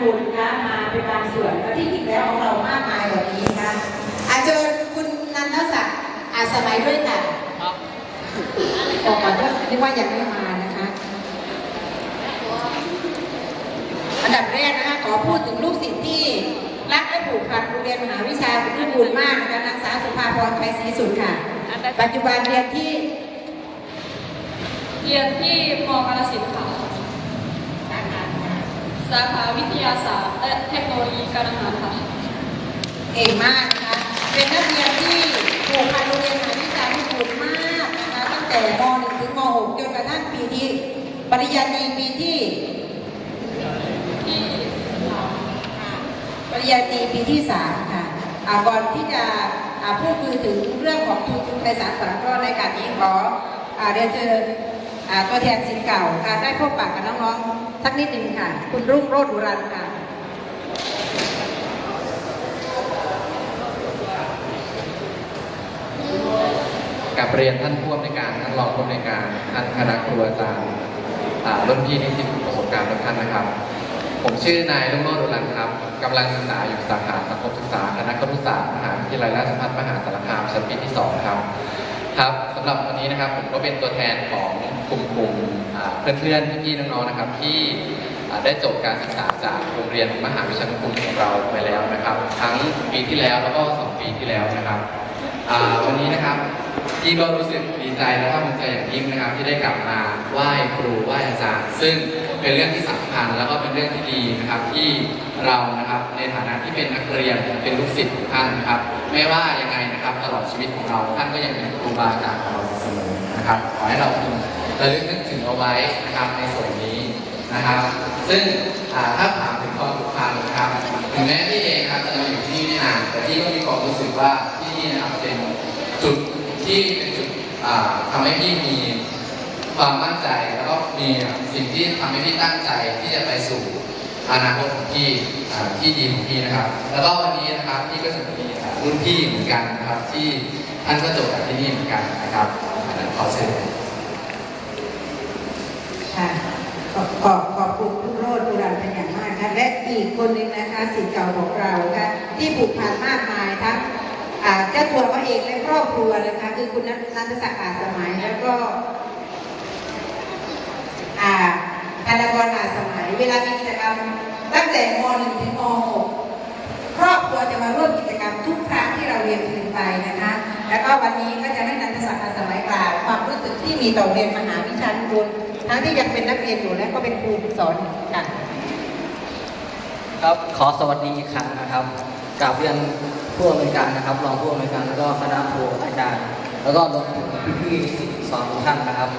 คุณนะคะมาเป็นบางส่วนและที่จริงแล้วของเรามากมายกว่านี้นะคะอาเชิญคุณนันทศักดิ์อาสมัยด้วยค่ะบอกก่อนว่านึกว่ายังไม่มานะคะ อันดับแรกนะคะขอพูดถึงลูกศิษย์ที่รักและผูกพันโรงเรียนมหาวิชาคุณพิบูลมากนะคะนางสาวสุภาพรไพศรีสุดค่ะ ปัจจุบันเรียนที่ เรียนที่มกาฬสินธุ์ค่ะ สาขาวิทยาศาสตร์และเทคโนโลยีการอาหารค่ะ เก่งมากนะคะ เป็นนักเรียนที่ผูกพันโรงเรียนหาวิชาพิบูลมากนะคะ ตั้งแต่ม .1 ถึงม .6 จนกระทั่งปีที่ปริญญาตรีปีที่ที่ปริญญาตรีปีที่สามค่ะก่อนที่จะพูดคุยถึงเรื่องของทุนทุนไทยสารฝันก็ในการนี้ขอเรียนเชิญ ตัวแทนสิทธิ์เก่าค่ะได้พบปะกับน้องๆสักนิดหนึ่งค่ะ คุณรุ่งโรจน์อุรันค่ะกับเรียนท่านผู้อำนวยการท่านรองผู้อำนวยการท่านคณะครูอาจารย์อ่ารุ่นพี่นิสิตประสบการณ์ทุกท่านนะครับ ผมชื่อนายลุงโรจน์อุรันครับกำลังศึกษาอยู่สาขาสังคมศึกษาคณะครุศาสตร์มหาวิทยาลัยราชภัฏมหาสารคามชั้นปีที่สองครับครับสำหรับวันนี้นะครับผมก็เป็นตัวแทนของ กลุ่มกลุ่อ่าเพื่อนๆพี่ๆน้องๆนะครับ ที่ได้จบการศึกษาจากโรงเรียนมหาวิชานุกูลของเราไปแล้วนะครับ ทั้งปีที่แล้วแล้วก็สองปีที่แล้วนะครับวันนี้นะครับพี่ก็รู้สึกดีใจและภาคภูมิใจอย่างยิ่งนะครับ ที่ได้กลับมาไหว้ครูไหว้อาจารย์ ซึ่งเป็นเรื่องที่สำคัญแล้วก็เป็นเรื่องที่ดีนะครับที่เรานะครับในฐานะที่เป็นนักเรียนเป็นลูกศิษย์ของท่านนะครับ ไม่ว่ายังไงนะครับ ตลอดชีวิตของเราท่านก็ยังเป็นครูบาอาจารย์ของเราเสมอนะครับขอให้เราพึง ระลึกนึกถึงเอาไว้นะครับในส่วนนี้นะครับ ซึ่งถ้าถามถึงความผูกพันนะครับถึงแม้พี่เองครับจะมาอยู่ที่นี่ไม่นานแต่พี่ก็มีความรู้สึกว่าที่นี่นะครับเป็นจุดที่เป็นจุดอ่าทำให้พี่มีความมั่นใจแล้วก็มีสิ่งที่ทำให้พี่ตั้งใจที่จะไปสู่อนาคตของพี่ที่ดีของพี่นะครับ แล้วก็วันนี้นะครับพี่ก็จะมีรุ่นพี่เหมือนกันนะครับที่ท่านก็จบจากที่นี่เหมือนกันนะครับขอเชิญ ค่ะขอบขอบขอบคุณคุณโรจน์อุรันเป็นอย่างมากค่ะและอีกคนหนึ่งนะคะสิทธิ์เก่าของเราค่ะที่ผูกพันมากมายทั้งเจ้าตัวเขาเองและครอบครัวนะคะคือคุณนันทศักดิ์อาสมัยแล้วก็อ่าธกรอาสมัย เวลามีกิจกรรมตั้งแต่ม .1 ถึงม .6 ครอบครัวจะมาร่วมกิจกรรมทุกครั้งที่เราเรียนคืนไปนะคะ แล้วก็วันนี้ก็จะให้นันทศักดิ์อาสมัยกล่าวความรู้สึกที่มีต่อเรียนมหาวิชานุกูล ทั้งที่ยังเป็นนักเรียนอยู่และก็เป็นครูสอนค่ะครับขอสวัสดีอีกครั้งนะครับกราบเรียนผู้อำนวยการนะครับ รองผู้อำนวยการแล้วก็คณะครูอาจารย์ แล้วก็รวมถึงพี่ๆนิสิตสอนทุกท่านนะครับ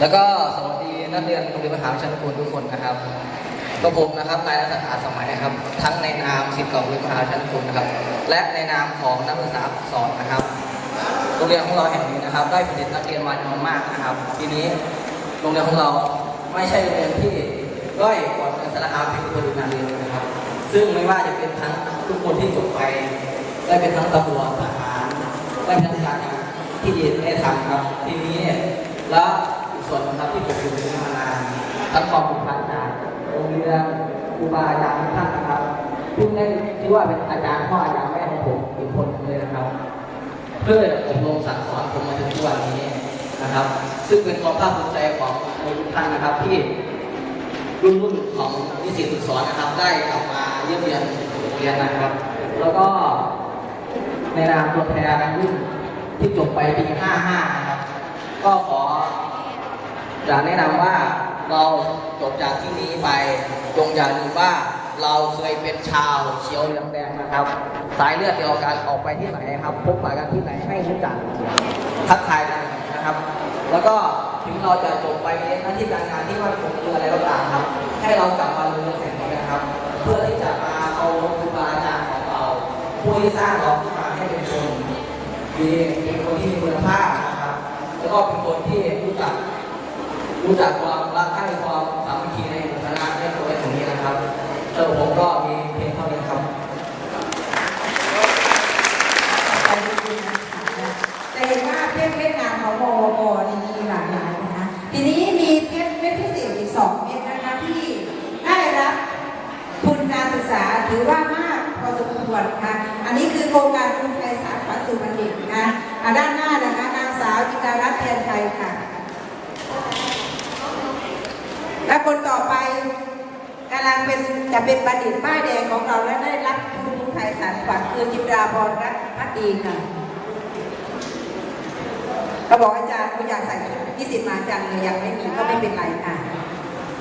แล้วก็สวัสดีนักเรียนโรงเรียนมหาวิทยาลัยทุกคนนะครับกระผมนะครับนายรัศดาสมัยนะครับ ทั้งในนามศิษย์เก่าโรงเรียนมหาวิทยาลัยทุกนนะครับ และในนามของนักศึกษาสอนนะครับโรงเรียนของเราแห่งนี้นะครับ ได้ผลิตนักเรียนมาจำนวนมากนะครับ ทีนี้ โรงเรียนของเราไม่ใช่โรงเรียนที่ด้อยกว่าโรงเรียนสารคามเพียงคนเดียวเลยนะครับ ซึ่งไม่ว่าจะเป็นทั้งทุกคนที่จบไปได้เป็นทั้งตำรวจทหารได้เป็นทั้งการที่ดีได้ทำครับ ทีนี้แล้วส่วนครับที่ผมอยู่ในมานานทั้งความผูกพันจากโรงเรียนครูบาอาจารย์ทุกท่านนะครับซึ่งได้ที่ว่าเป็นอาจารย์พ่ออาจารย์แม่ของผมอีกคนหนึ่งเลยนะครับ เพื่ออบรมสั่งสอนผมมาถึงทุกวันนี้ นะครับ ซึ่งเป็นความภาคภูมิใจของทุกท่านนะครับ ที่รุ่นรุ่นของนิสิตฝึกสอนนะครับ ได้กลับมาเยี่ยมเยียนโรงเรียนนะครับ แล้วก็ในนามตัวแทนรุ่นที่จบไปปี 55 นะครับ ก็ขอจะแนะนำว่าเราจบจากที่นี้ไปจงอย่าลืมว่าเราเคยเป็นชาวเขียวเหลืองแดงนะครับ สายเลือดเดียวกันออกไปที่ไหนครับ พบปะกันที่ไหนให้รู้จักทักทายกัน แล้วก็ถึงเราจะจบไปในหน้าที่การงานที่ว่าผมคืออะไรก็ตามครับ ให้เรากลับมาเรียนแห่งนี้นะครับ เพื่อที่จะมาเอาครูบาอาจารย์ของเราผู้ที่สร้างเราขึ้นมาให้เป็นคนดีเป็นคนที่มีคุณภาพนะครับ แล้วก็เป็นคนที่รู้จักรู้จักความรักใคร่ความสามัคคีในหมู่คณะในตัวตรงนี้นะครับเออผมก็มีเพียงเท่านี้ครับ จะเห็นว่าเพชรเม็ดงานของมอมนี่มีหลากหลายนะคะ ทีนี้มีเพชรเม็ดพิเศษอีกสองเม็ดนะคะที่ได้รับทุนการ ถือว่ามากพอสมควรค่ะ อันนี้คือ โครงการกรุงไทยสาขาสุบัณฑิตนะด้านหน้านะคะนางสาวจิตารัตน์แทนไทยค่ะ และคนต่อไปกำลังเป็นจะเป็นบัณฑิตป้ายแดงของเราและได้รับทุนไทยสารฝันคือจิตราพรรัตน์พักดีค่ะเราบอกอาจารย์คุณอยากใส่ชุดนิสิตมาจังเลยยังไม่มีก็ไม่เป็นไรค่ะ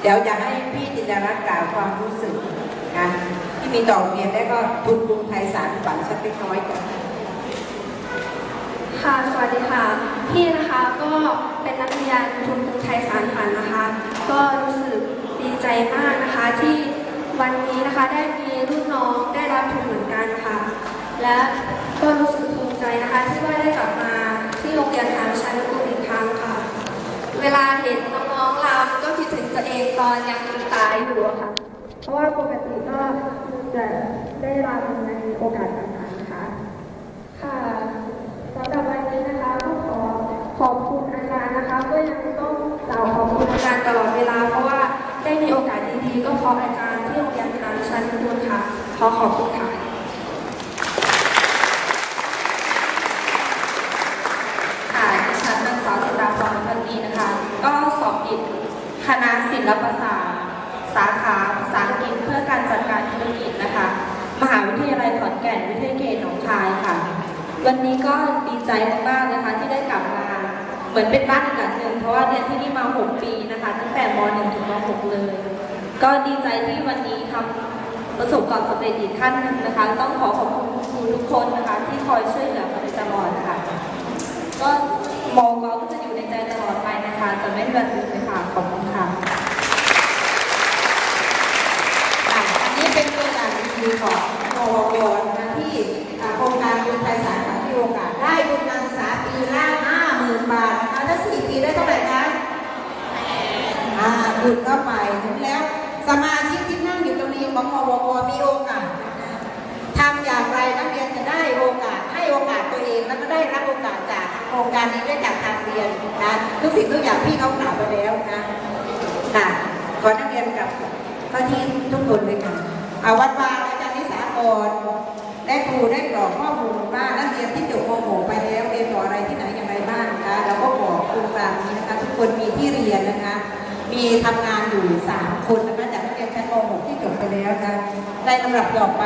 เดี๋ยวจะให้พี่จินดารัตน์กล่าวความรู้สึกนะ มีต่อโรงเรียนและก็ทุนกรุงไทยสารฝันสักเล็กน้อยก่อนค่ะ สวัสดีค่ะ พี่นะคะก็เป็นนักเรียนทุนกรุงไทยสารฝันนะคะ ก็รู้สึกดีใจมากนะคะที่วันนี้นะคะได้มีรุ่นน้องได้รับทุนเหมือนกันค่ะ และก็รู้สึกภูมิใจนะคะที่ว่าได้กลับมาที่โรงเรียนทางชั้นกุลอีกครั้งค่ะ เวลาเห็นน้องๆรำก็คิดถึงตัวเองตอนยังตายอยู่อะค่ะ เพราะว่าปกติก็ จะได้รำในโอกาสต่างๆนะคะ ค่ะสำหรับวันนี้นะคะก็ขอขอบคุณอาจารย์นะคะ ก็ยังต้องกล่าวขอบคุณอาจารย์ตลอดเวลา เพราะว่าได้มีโอกาสดีๆ ก็เพราะอาจารย์ที่โรงเรียนทางชั้นบุญค่ะ ขอขอบคุณค่ะค่ะดิฉันนางสาวจิราพรพันดีนะคะก็สอบติดคณะศิลปศาสตร์สาขา ษาอังกฤษเพื่อการจัดการธุรกิจนะคะ มหาวิทยาลัยขอนแก่นวิทยาเขตหนองคายค่ะ วันนี้ก็ดีใจมากๆนะคะที่ได้กลับมาเหมือนเป็นบ้านอีกหลังหนึ่งเพราะว่าเรียนที่นี่มา 6 ปีนะคะตั้งแต่ม .1 ถึงม .6 เลย ก็ดีใจที่วันนี้ทำประสบความสำเร็จอีกขั้นนึงนะคะ ต้องขอขอบคุณคุณครูทุกคนนะคะ ที่คอยช่วยเหลือมาโดยตลอดค่ะ ก็มองก็จะอยู่ในใจตลอดไปนะคะ จะไม่เลือนลืมเลยค่ะ ขอบคุณค่ะ ค่ะอันนี้เป็นตัวอย่างดีๆของโรงเรียนนะที่อ่าโครงการกรุงไทยสารฝันที่โอกาสได้ทุนการศึกษาปีละห้าหมื่นบาทนะคะถ้าสี่ปีได้เท่าไหร่คะ อ่าคุณเข้าไปถึงแล้วสมาชิกที่นั่งอยู่ตรงนี้ของมวกมีโอกาสทำอย่างไรนักเรียนจะได้โอกาสให้โอกาสตัวเองแล้วก็ได้รับโอกาสจาก โครงการนี้ได้จากทางเรียนนะทุกสิ่งทุกอย่างพี่เขากล่าวไปแล้วนะค่ะขอนักเรียนกับเข้าที่ทุกคนเลยค่ะอาวัดวางอาจารย์นิสากรและครูได้กรอกข้อมูลว่านักเรียนที่จบม .6 ไปแล้วเรียนต่ออะไรที่ไหนอย่างไรบ้างนะคะเราก็บอกโครงการนี้นะคะ ทุกคนมีที่เรียนนะคะ มีทำงานอยู่ 3 คนนะคะจากนักเรียนชั้นม .6 ที่จบไปแล้วนะในลำดับต่อไป